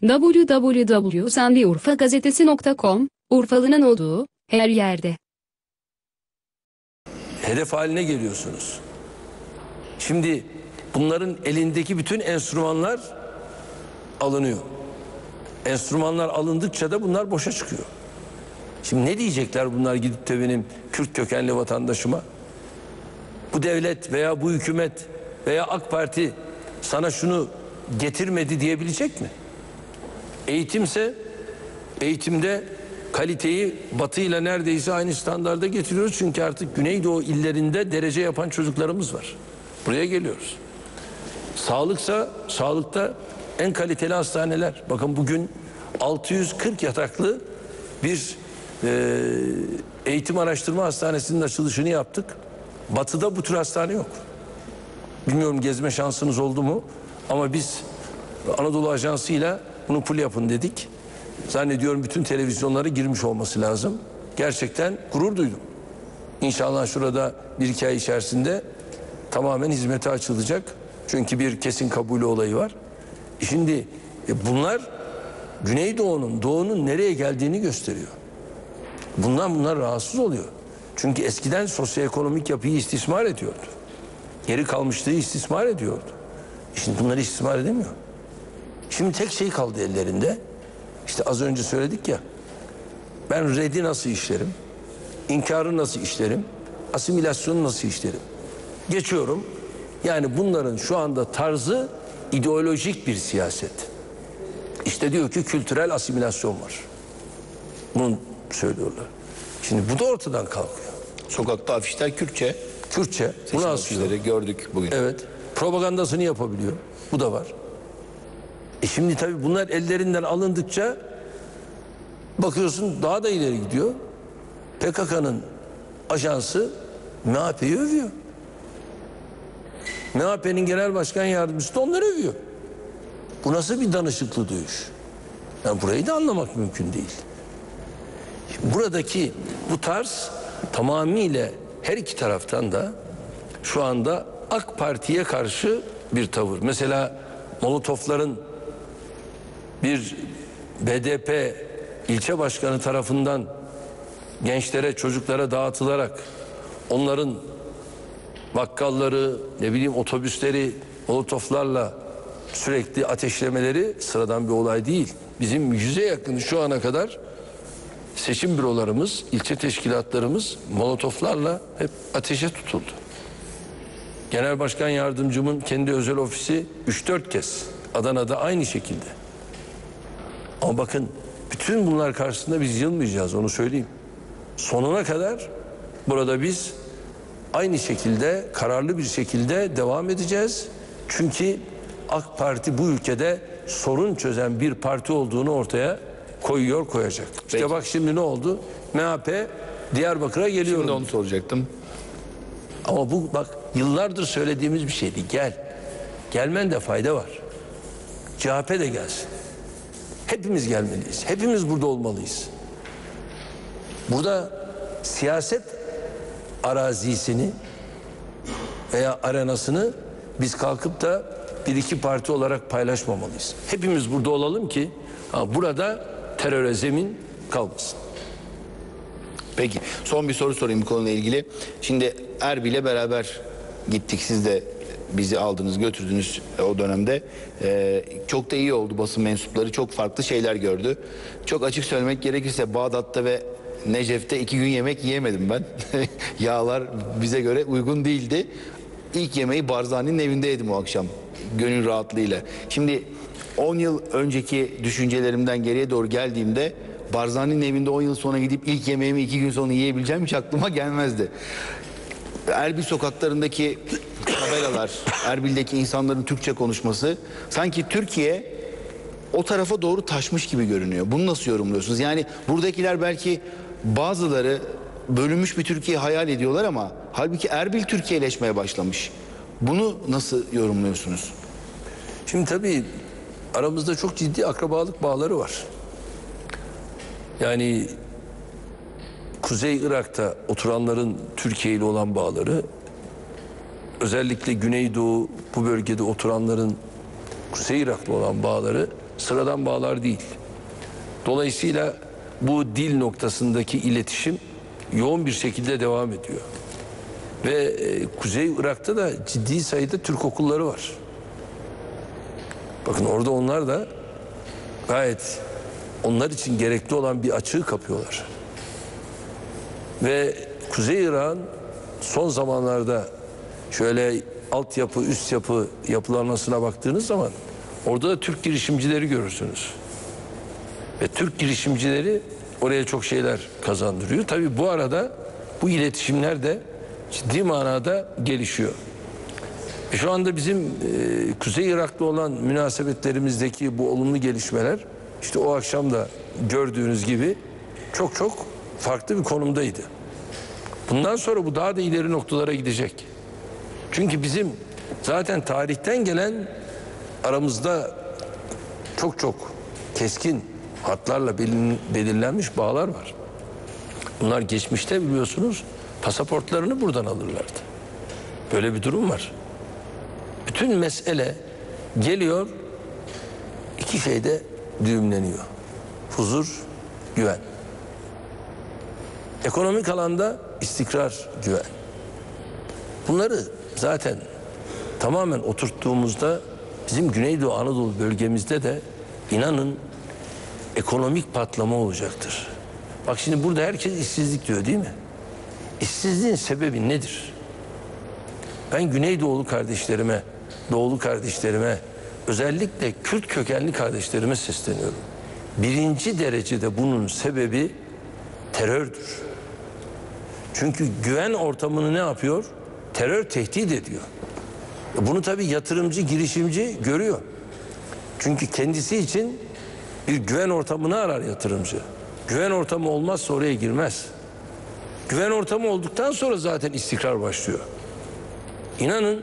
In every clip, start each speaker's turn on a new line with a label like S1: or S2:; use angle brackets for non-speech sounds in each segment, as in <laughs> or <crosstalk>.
S1: www.sendiurfagazetesi.com, Urfalı'nın olduğu, her yerde.
S2: hedef haline geliyorsunuz. Şimdi bunların elindeki bütün enstrümanlar alınıyor. Enstrümanlar alındıkça da bunlar boşa çıkıyor. Şimdi ne diyecekler bunlar gidip de benim Kürt kökenli vatandaşıma? Bu devlet veya bu hükümet veya AK Parti sana şunu getirmedi diyebilecek mi? Eğitimse eğitimde kaliteyi batıyla neredeyse aynı standarda getiriyoruz. Çünkü artık Güneydoğu illerinde derece yapan çocuklarımız var. Buraya geliyoruz. Sağlıksa sağlıkta en kaliteli hastaneler. Bakın bugün 640 yataklı bir e, eğitim araştırma hastanesinin açılışını yaptık. Batı'da bu tür hastane yok. Bilmiyorum gezme şansınız oldu mu ama biz Anadolu Ajansı'yla bunu pul yapın dedik. Zannediyorum bütün televizyonlara girmiş olması lazım. Gerçekten gurur duydum. İnşallah şurada bir iki ay içerisinde tamamen hizmete açılacak. Çünkü bir kesin kabulü olayı var. E Şimdi e, bunlar Güneydoğu'nun, Doğu'nun nereye geldiğini gösteriyor. Bundan bunlar rahatsız oluyor. Çünkü eskiden sosyoekonomik yapıyı istismar ediyordu. Geri kalmışlığı istismar ediyordu. E Şimdi bunları istismar edemiyor. Şimdi tek şey kaldı ellerinde. İşte az önce söyledik ya. Ben red'i nasıl işlerim? İnkarı nasıl işlerim? Asimilasyonu nasıl işlerim? Geçiyorum. Yani bunların şu anda tarzı ideolojik bir siyaset. İşte diyor ki kültürel asimilasyon var. Bunu söylüyorlar. Şimdi bu da ortadan kalkıyor.
S3: Sokakta afişler Kürtçe.
S2: Kürtçe bunu asıyor.
S3: gördük bugün.
S2: Evet. Propagandasını yapabiliyor. Bu da var. E şimdi tabii bunlar ellerinden alındıkça bakıyorsun daha da ileri gidiyor. PKK'nın ajansı MHP'yi övüyor. MHP'nin genel başkan yardımcısı da onları övüyor. Bu nasıl bir danışıklı duyuş? Yani burayı da anlamak mümkün değil. Buradaki bu tarz tamamıyla her iki taraftan da şu anda AK Parti'ye karşı bir tavır. Mesela Molotovların bir BDP ilçe başkanı tarafından gençlere, çocuklara dağıtılarak onların bakkalları, ne bileyim otobüsleri molotoflarla sürekli ateşlemeleri sıradan bir olay değil. Bizim yüze yakın şu ana kadar seçim bürolarımız, ilçe teşkilatlarımız molotoflarla hep ateşe tutuldu. Genel Başkan Yardımcımın kendi özel ofisi 3-4 kez Adana'da aynı şekilde. Ama bakın bütün bunlar karşısında biz yılmayacağız onu söyleyeyim. Sonuna kadar burada biz aynı şekilde kararlı bir şekilde devam edeceğiz. Çünkü AK Parti bu ülkede sorun çözen bir parti olduğunu ortaya koyuyor koyacak. İşte
S3: Peki.
S2: bak şimdi ne oldu? MHP Diyarbakır'a geliyorum.
S3: Şimdi onu soracaktım.
S2: Ama bu bak yıllardır söylediğimiz bir şeydi. Gel. Gelmende fayda var. CHP de gelsin. Hepimiz gelmeliyiz. Hepimiz burada olmalıyız. Burada siyaset arazisini veya arenasını biz kalkıp da bir iki parti olarak paylaşmamalıyız. Hepimiz burada olalım ki burada teröre zemin kalmasın.
S3: Peki son bir soru sorayım bu konuyla ilgili. Şimdi Erbil'e beraber gittik. Siz de bizi aldınız götürdünüz o dönemde. Ee, çok da iyi oldu basın mensupları. Çok farklı şeyler gördü. Çok açık söylemek gerekirse Bağdat'ta ve Necef'te iki gün yemek yiyemedim ben. <laughs> Yağlar bize göre uygun değildi. İlk yemeği Barzani'nin evinde yedim o akşam. Gönül rahatlığıyla. Şimdi 10 yıl önceki düşüncelerimden geriye doğru geldiğimde Barzani'nin evinde 10 yıl sonra gidip ilk yemeğimi 2 gün sonra yiyebileceğim hiç aklıma gelmezdi. Erbil sokaklarındaki tabelalar, Erbil'deki insanların Türkçe konuşması sanki Türkiye o tarafa doğru taşmış gibi görünüyor. Bunu nasıl yorumluyorsunuz? Yani buradakiler belki bazıları bölünmüş bir Türkiye hayal ediyorlar ama halbuki Erbil Türkiye'leşmeye başlamış. Bunu nasıl yorumluyorsunuz?
S2: Şimdi tabii aramızda çok ciddi akrabalık bağları var. Yani Kuzey Irak'ta oturanların Türkiye ile olan bağları, özellikle Güneydoğu bu bölgede oturanların Kuzey Irak'la olan bağları sıradan bağlar değil. Dolayısıyla bu dil noktasındaki iletişim yoğun bir şekilde devam ediyor. Ve e, Kuzey Irak'ta da ciddi sayıda Türk okulları var. Bakın orada onlar da gayet onlar için gerekli olan bir açığı kapıyorlar. Ve Kuzey Irak'ın son zamanlarda şöyle altyapı, üst yapı yapılanmasına baktığınız zaman orada da Türk girişimcileri görürsünüz. Ve Türk girişimcileri oraya çok şeyler kazandırıyor. Tabii bu arada bu iletişimler de ciddi manada gelişiyor. E şu anda bizim e, Kuzey Irak'la olan münasebetlerimizdeki bu olumlu gelişmeler işte o akşam da gördüğünüz gibi çok çok farklı bir konumdaydı. Bundan sonra bu daha da ileri noktalara gidecek. Çünkü bizim zaten tarihten gelen aramızda çok çok keskin hatlarla belirlenmiş bağlar var. Bunlar geçmişte biliyorsunuz pasaportlarını buradan alırlardı. Böyle bir durum var. Bütün mesele geliyor iki şeyde düğümleniyor. Huzur, güven. Ekonomik alanda istikrar, güven. Bunları zaten tamamen oturttuğumuzda bizim Güneydoğu Anadolu bölgemizde de inanın ekonomik patlama olacaktır. Bak şimdi burada herkes işsizlik diyor değil mi? İşsizliğin sebebi nedir? Ben Güneydoğulu kardeşlerime, Doğulu kardeşlerime, özellikle Kürt kökenli kardeşlerime sesleniyorum. Birinci derecede bunun sebebi terördür. Çünkü güven ortamını ne yapıyor? Terör tehdit ediyor. Bunu tabii yatırımcı, girişimci görüyor. Çünkü kendisi için bir güven ortamını arar yatırımcı. Güven ortamı olmazsa oraya girmez. Güven ortamı olduktan sonra zaten istikrar başlıyor. İnanın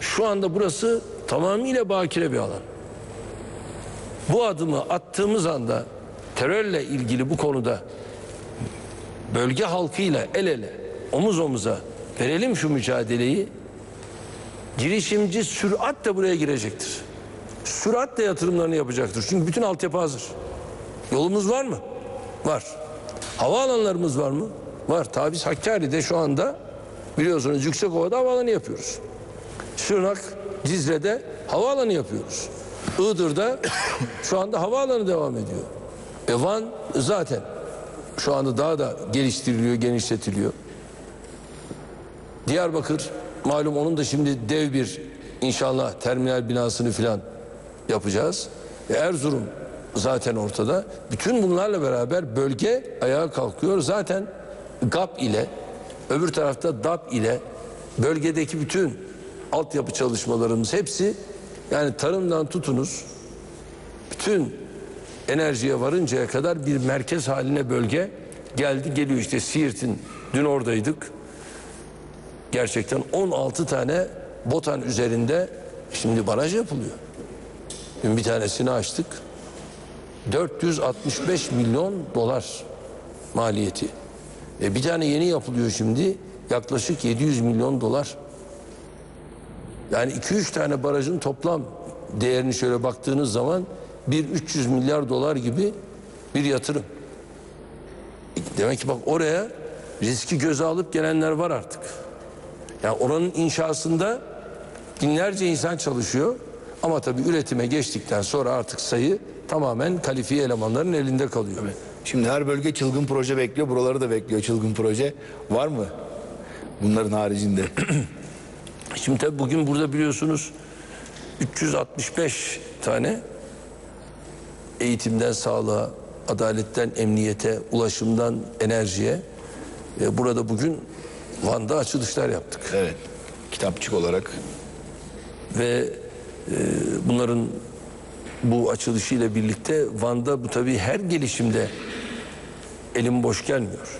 S2: şu anda burası tamamıyla bakire bir alan. Bu adımı attığımız anda terörle ilgili bu konuda bölge halkıyla el ele, omuz omuza verelim şu mücadeleyi. Girişimci süratle buraya girecektir. Süratle yatırımlarını yapacaktır. Çünkü bütün altyapı hazır. Yolumuz var mı? Var. Havaalanlarımız var mı? Var. Tabi biz Hakkari'de şu anda biliyorsunuz Yüksekova'da havaalanı yapıyoruz. Şırnak, Cizre'de havaalanı yapıyoruz. Iğdır'da şu anda havaalanı devam ediyor. E Van zaten şu anda daha da geliştiriliyor, genişletiliyor. Diyarbakır malum onun da şimdi dev bir inşallah terminal binasını filan yapacağız. E Erzurum zaten ortada. Bütün bunlarla beraber bölge ayağa kalkıyor. Zaten GAP ile öbür tarafta DAP ile bölgedeki bütün altyapı çalışmalarımız hepsi yani tarımdan tutunuz bütün enerjiye varıncaya kadar bir merkez haline bölge geldi geliyor işte Siirt'in dün oradaydık gerçekten 16 tane botan üzerinde şimdi baraj yapılıyor. Dün bir tanesini açtık. 465 milyon dolar maliyeti. E bir tane yeni yapılıyor şimdi yaklaşık 700 milyon dolar. Yani 2-3 tane barajın toplam değerini şöyle baktığınız zaman bir 300 milyar dolar gibi bir yatırım. Demek ki bak oraya riski göze alıp gelenler var artık. Yani oranın inşasında binlerce insan çalışıyor. Ama tabii üretime geçtikten sonra artık sayı tamamen kalifiye elemanların elinde kalıyor.
S3: Şimdi her bölge çılgın proje bekliyor. Buraları da bekliyor çılgın proje. Var mı? Bunların haricinde. <clears throat>
S2: Şimdi tabii bugün burada biliyorsunuz 365 tane eğitimden sağlığa, adaletten emniyete, ulaşımdan enerjiye e, burada bugün Van'da açılışlar yaptık.
S3: evet. Kitapçık olarak.
S2: Ve e, bunların bu açılışıyla birlikte Van'da bu tabii her gelişimde elim boş gelmiyor.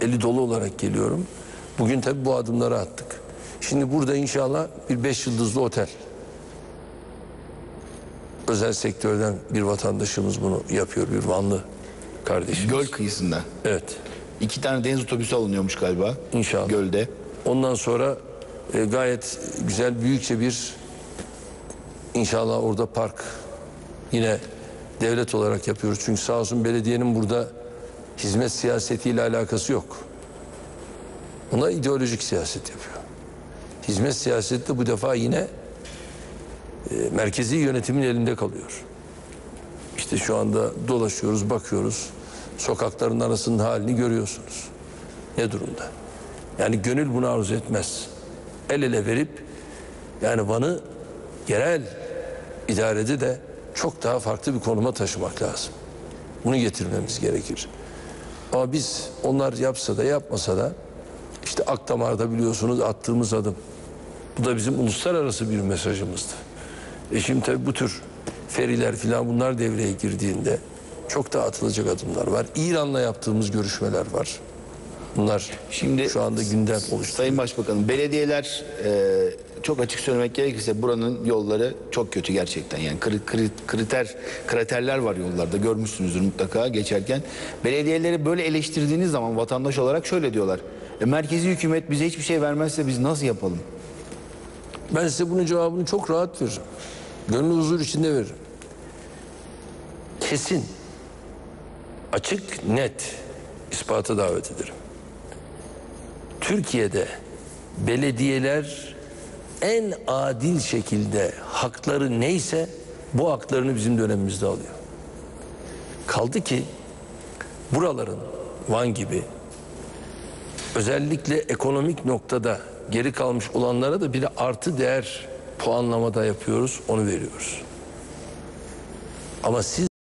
S2: Eli dolu olarak geliyorum. Bugün tabii bu adımları attık. Şimdi burada inşallah bir beş yıldızlı otel. Özel sektörden bir vatandaşımız bunu yapıyor, bir Vanlı kardeşimiz.
S3: Göl kıyısında.
S2: Evet.
S3: İki tane deniz otobüsü alınıyormuş galiba.
S2: İnşallah.
S3: Gölde.
S2: Ondan sonra e, gayet güzel büyükçe bir inşallah orada park Yine devlet olarak yapıyoruz. Çünkü sağ olsun belediyenin burada hizmet siyasetiyle alakası yok. Ona ideolojik siyaset yapıyor. Hizmet siyaseti de bu defa yine e, merkezi yönetimin elinde kalıyor. İşte şu anda dolaşıyoruz, bakıyoruz. Sokakların arasının halini görüyorsunuz. Ne durumda? Yani gönül bunu arzu etmez. El ele verip yani Van'ı yerel idarede de çok daha farklı bir konuma taşımak lazım. Bunu getirmemiz gerekir. Ama biz onlar yapsa da yapmasa da işte Akdamar'da biliyorsunuz attığımız adım. Bu da bizim uluslararası bir mesajımızdı. E şimdi tabii bu tür feriler filan bunlar devreye girdiğinde çok daha atılacak adımlar var. İran'la yaptığımız görüşmeler var. Bunlar
S3: Şimdi
S2: şu anda gündem oluştu.
S3: Sayın Başbakanım belediyeler e, çok açık söylemek gerekirse buranın yolları çok kötü gerçekten. Yani kri- kri- kriter kraterler var yollarda görmüşsünüzdür mutlaka geçerken. Belediyeleri böyle eleştirdiğiniz zaman vatandaş olarak şöyle diyorlar. E, merkezi hükümet bize hiçbir şey vermezse biz nasıl yapalım?
S2: Ben size bunun cevabını çok rahat veririm. Gönlü huzur içinde veririm. Kesin, açık, net ispata davet ederim. Türkiye'de belediyeler en adil şekilde hakları neyse bu haklarını bizim dönemimizde alıyor. Kaldı ki buraların Van gibi özellikle ekonomik noktada geri kalmış olanlara da bir artı değer puanlamada yapıyoruz, onu veriyoruz. Ama siz